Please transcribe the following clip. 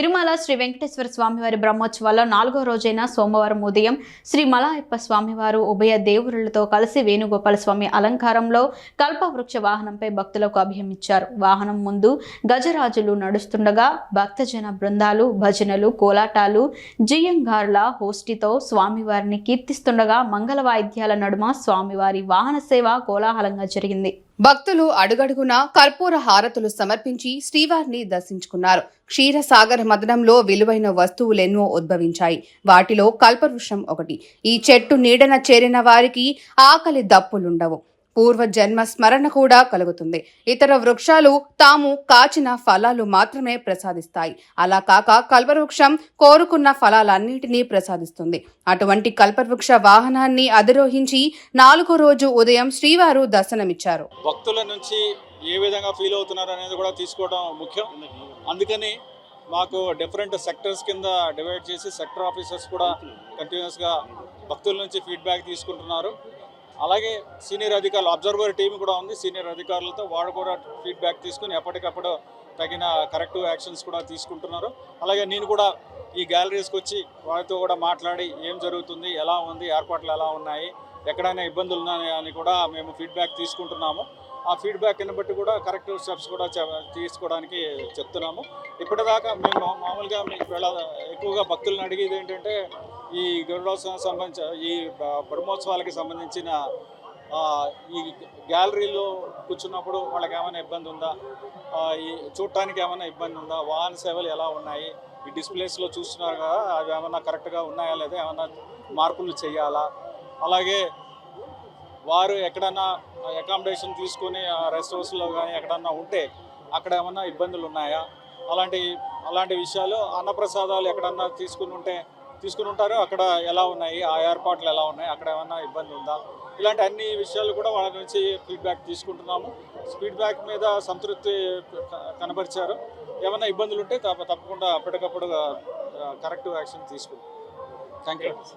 తిరుమల శ్రీ వెంకటేశ్వర స్వామివారి బ్రహ్మోత్సవాల్లో నాలుగో రోజైన సోమవారం ఉదయం శ్రీ మలాయప్ప స్వామివారు ఉభయ దేవురులతో కలిసి వేణుగోపాల స్వామి అలంకారంలో కల్పవృక్ష వాహనంపై భక్తులకు అభయమిచ్చారు వాహనం ముందు గజరాజులు నడుస్తుండగా భక్తజన బృందాలు భజనలు కోలాటాలు జియంగార్ల హోస్టితో స్వామివారిని కీర్తిస్తుండగా మంగళ వాయిద్యాల నడుమ స్వామివారి వాహన సేవ కోలాహలంగా జరిగింది. భక్తులు అడుగడుగునా కర్పూర హారతులు సమర్పించి శ్రీవారిని దర్శించుకున్నారు. క్షీరసాగర్ మదనంలో విలువైన వస్తువులెన్నో ఉద్భవించాయి. వాటిలో కల్పవృక్షం ఒకటి. ఈ చెట్టు నీడన చేరిన వారికి ఆకలి దప్పులుండవు. పూర్వ జన్మ స్మరణ కూడా కలుగుతుంది. ఇతర వృక్షాలు తాము కాచిన ఫలాలు మాత్రమే ప్రసాదిస్తాయి. అలా కాక కల్పవృక్షం కోరుకున్న ఫలాలన్నింటినీ ప్రసాదిస్తుంది. అటువంటి కల్పవృక్ష వాహనాన్ని అధిరోహించి నాలుగో రోజు ఉదయం శ్రీవారు దర్శనమిచ్చారు. భక్తుల నుంచి ఏ విధంగా ఫీల్ అవుతున్నారు అనేది కూడా తీసుకోవడం ముఖ్యం. అందుకని మాకు డిఫరెంట్ సెక్టర్స్ కింద డివైడ్ చేసి సెక్టర్ ఆఫీసర్స్ కూడా కంటిన్యూస్గా భక్తుల నుంచి ఫీడ్బ్యాక్ తీసుకుంటున్నారు. అలాగే సీనియర్ అధికారులు అబ్జర్వర్ టీం కూడా ఉంది. సీనియర్ అధికారులతో వాళ్ళు కూడా ఫీడ్బ్యాక్ తీసుకుని ఎప్పటికప్పుడు తగిన కరెక్టివ్ యాక్షన్స్ కూడా తీసుకుంటున్నారు. అలాగే నేను కూడా ఈ గ్యాలరీస్కి వచ్చి వారితో కూడా మాట్లాడి ఏం జరుగుతుంది ఎలా ఉంది ఏర్పాట్లు ఎలా ఉన్నాయి ఎక్కడైనా ఇబ్బందులు ఉన్నాయా అని కూడా మేము ఫీడ్బ్యాక్ తీసుకుంటున్నాము. ఆ ఫీడ్బ్యాక్ని బట్టి కూడా కరెక్టివ్ స్టెప్స్ కూడా తీసుకోవడానికి చెప్తున్నాము. ఇప్పటిదాకా మేము మామూలుగా మీకు వేళ ఎక్కువగా భక్తులను అడిగేది ఏంటంటే ఈ గరుడోత్సవం సంబంధించిన ఈ బ్రహ్మోత్సవాలకి సంబంధించిన ఈ గ్యాలరీలో కూర్చున్నప్పుడు వాళ్ళకి ఏమైనా ఇబ్బంది ఉందా? ఈ చూడటానికి ఏమైనా ఇబ్బంది ఉందా? వాహన సేవలు ఎలా ఉన్నాయి? ఈ డిస్ప్లేస్లో చూస్తున్నారు కదా అవి ఏమైనా కరెక్ట్గా ఉన్నాయా లేదా? ఏమైనా మార్పులు చేయాలా? అలాగే వారు ఎక్కడన్నా అకామిడేషన్ తీసుకొని రెస్ట్ హౌస్లో కానీ ఎక్కడన్నా ఉంటే అక్కడ ఏమన్నా ఇబ్బందులు ఉన్నాయా? అలాంటి అలాంటి విషయాలు అన్నప్రసాదాలు ఎక్కడన్నా తీసుకుని ఉంటే తీసుకుని ఉంటారు. అక్కడ ఎలా ఉన్నాయి? ఆ ఏర్పాట్లు ఎలా ఉన్నాయి? అక్కడ ఏమన్నా ఇబ్బంది ఉందా? ఇలాంటి అన్ని విషయాలు కూడా వాళ్ళ నుంచి ఫీడ్బ్యాక్ తీసుకుంటున్నాము. ఫీడ్బ్యాక్ మీద సంతృప్తి కనబరిచారు ఏమైనా ఇబ్బందులు ఉంటే తప్ప- తప్పకుండా అప్పటికప్పుడు కరెక్ట్ యాక్షన్ తీసుకుంటాం. Thank you